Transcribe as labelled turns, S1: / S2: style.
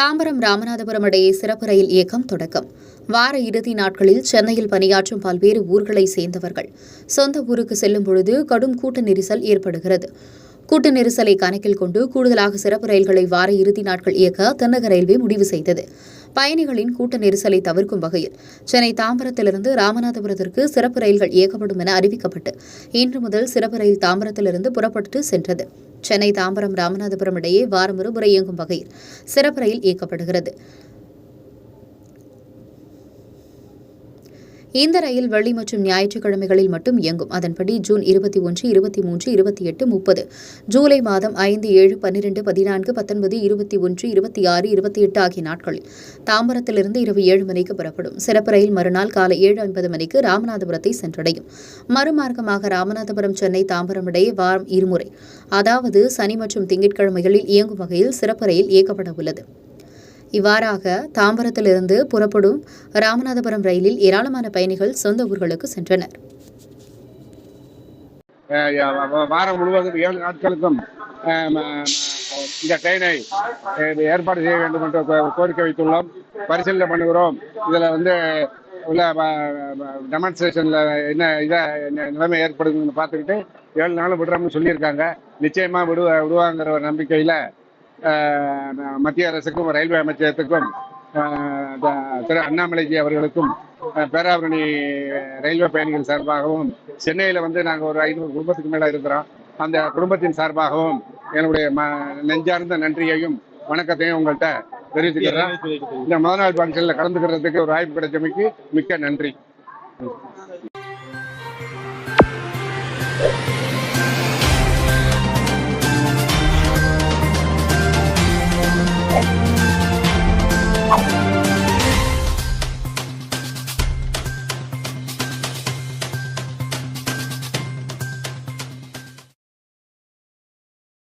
S1: தாம்பரம் ராமநாதபுரம் இடையே சிறப்பு ரயில் இயக்கம் தொடக்கம். வார இறுதி நாட்களில் சென்னையில் பணியாற்றும் பல்வேறு ஊர்களை சேர்ந்தவர்கள். சொந்த ஊருக்கு செல்லும் பொழுது கடும் கூட்ட நெரிசல் ஏற்படுகிறது. கூட்ட நெரிசலை கணக்கில் கொண்டு கூடுதலாக சிறப்பு ரயில்களை வார இறுதி நாட்கள் இயக்க தென்னக ரயில்வே முடிவு செய்தது. பயணிகளின் கூட்ட நெரிசலை தவிர்க்கும் வகையில் சென்னை தாம்பரத்திலிருந்து ராமநாதபுரத்திற்கு சிறப்பு ரயில்கள் இயக்கப்படும் என அறிவிக்கப்பட்டு இன்று முதல் சிறப்பு ரயில் தாம்பரத்திலிருந்து புறப்பட்டு சென்றது. சென்னை தாம்பரம் ராமநாதபுரம் இடையே வாரம் இருமுறை இயங்கும் வகையில் சிறப்பு ரயில் இயக்கப்படுகிறது. இந்த ரயில் வெள்ளி மற்றும் ஞாயிற்றுக்கிழமைகளில் மட்டும் இயங்கும். அதன்படி ஜூன் இருபத்தி ஒன்று இருபத்தி மூன்று இருபத்தி எட்டு முப்பது. ஜூலை மாதம் ஐந்து ஏழு பன்னிரண்டு பதினான்கு பத்தொன்பது இருபத்தி ஒன்று இருபத்தி ஆறு இருபத்தி எட்டு ஆகிய நாட்களில் தாம்பரத்திலிருந்து இரவு ஏழு மணிக்கு புறப்படும். சிறப்பு ரயில் மறுநாள் காலை ஏழு ஐம்பது மணிக்கு ராமநாதபுரத்தை சென்றடையும். மறுமார்க்கமாக ராமநாதபுரம் சென்னை தாம்பரம் இடையே வாரம் இருமுறை. அதாவது சனி மற்றும் திங்கட்கிழமைகளில் இயங்கும் வகையில் சிறப்பு ரயில் இயக்கப்பட உள்ளது. இவ்வாறாக தாம்பரத்திலிருந்து புறப்படும் ராமநாதபுரம் ரயிலில் ஏராளமான பயணிகள் சொந்த ஊர்களுக்கு சென்றனர்.
S2: வாரம் முழுவதும் ஏழு நாட்களுக்கும் இந்த ட்ரெயினை ஏற்பாடு செய்ய வேண்டும் என்று கோரிக்கை வைத்துள்ளோம். பரிசீலனை பண்ணுகிறோம். இதில் வந்து உள்ள டெமான்ஸ்ட்ரேஷனில் என்ன இதை என்ன நிலைமை ஏற்படுதுன்னு பார்த்துக்கிட்டு ஏழு நாளும் விடுறோம்னு சொல்லியிருக்காங்க. நிச்சயமாக விடுவ விடுவாங்கிற ஒரு நம்பிக்கையில் மத்திய அரசுக்கும் ரயில்வே அமைச்சகத்துக்கும் திரு அண்ணாமலைஜி அவர்களுக்கும் பேராவரணி ரயில்வே பயணிகள் சார்பாகவும் சென்னையில் வந்து நாங்கள் ஒரு ஐநூறு குடும்பத்துக்கு மேலே இருக்கிறோம். அந்த குடும்பத்தின் சார்பாகவும் என்னுடைய ம நெஞ்சார்ந்த நன்றியையும் வணக்கத்தையும் உங்கள்கிட்ட தெரிவிச்சுக்கிறேன். இந்த முத நாள் ஃபங்க்ஷனில் கலந்துக்கிறதுக்கு ஒரு வாய்ப்பு கிடைச்சமைக்கு மிக்க நன்றி. it.